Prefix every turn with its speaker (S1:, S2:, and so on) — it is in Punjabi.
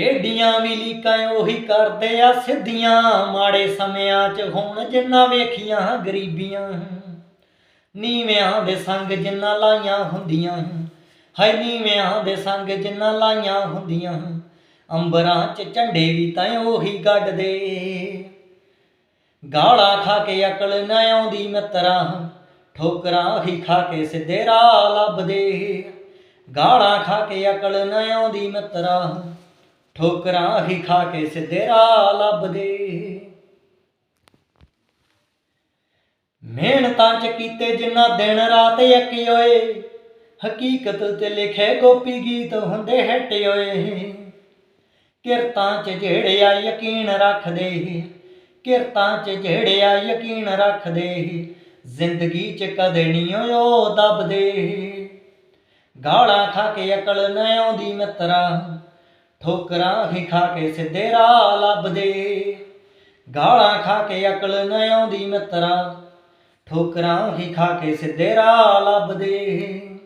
S1: ਟੇਡੀਆਂ ਵੀ ਲੀਕਾਂ ਉਹੀ ਕਰਦੇ ਆ, ਸਿੱਧੀਆਂ ਮਾੜੇ ਸਮਿਆਂ 'ਚ ਹੁਣ ਜਿੰਨਾ ਵੇਖੀਆਂ ਗਰੀਬੀਆਂ, ਨੀਵਿਆਂ ਦੇ ਸੰਗ ਜਿੰਨਾ ਲਾਈਆਂ ਹੁੰਦੀਆਂ, ਹਾਏ ਨੀਵਿਆਂ ਦੇ ਸੰਗ ਜਿੰਨਾ ਲਾਈਆਂ ਹੁੰਦੀਆਂ, ਅੰਬਰਾਂ 'ਚ ਝੰਡੇ ਵੀ ਤਾਂ ਉਹੀ ਗੱਡਦੇ। ਗਾਲਾਂ ਖਾ ਕੇ ਅਕਲ ਨਾ ਆਉਂਦੀ ਮਿੱਤਰਾ, ਠੋਕਰਾਂ ਹੀ ਖਾ ਕੇ ਸਿੱਧੇ ਰਾਹ ਲੱਭਦੇ। ਗਾਲਾਂ ਖਾ ਕੇ ਅਕਲ ਨਾ ਆਉਂਦੀ ਮਿੱਤਰਾ ਠੋਕਰਾਂ ਹੀ ਖਾ ਕੇ ਸਿੱਧੇ ਰਾਹ ਲੱਭਦੇ। ਮਿਹਨਤਾਂ ਚ ਕੀਤੇ ਜਿੰਨਾ ਦਿਨ ਰਾਤ ਇੱਕ ਓਏ ਹਕੀਕਤ ਤੇ ਲਿਖੇ ਗੋਪੀ ਗੀਤ ਹੁੰਦੇ ਹਟੇ ਓਏ ਕਿਰਤਾਂ ਚ ਜਿਹੜੇ ਆ ਯਕੀਨ ਰੱਖਦੇ, ਕਿਰਤਾਂ ਚ ਜਿਹੜੇ ਆ ਯਕੀਨ ਰੱਖਦੇ, ਜ਼ਿੰਦਗੀ ਚ ਕਦੇ ਨਹੀਂ ਉਹ ਦਬਦੇ। ਗਾਲਾਂ ਖਾ ਕੇ ਅਕਲ ਨਾ ਆਉਂਦੀ ਮਿੱਤਰਾ ਠੋਕਰਾਂ ਹੀ ਖਾ ਕੇ ਸਿੱਧੇ ਰਾਹ ਲੱਭਦੇ। ਗਾਲਾਂ ਖਾ ਕੇ ਅਕਲ ਨਾ ਆਉਂਦੀ ਮਿੱਤਰਾ, ਠੋਕਰਾਂ ਹੀ ਖਾ ਕੇ ਸਿੱਧੇ ਰਾਹ ਲੱਭਦੇ।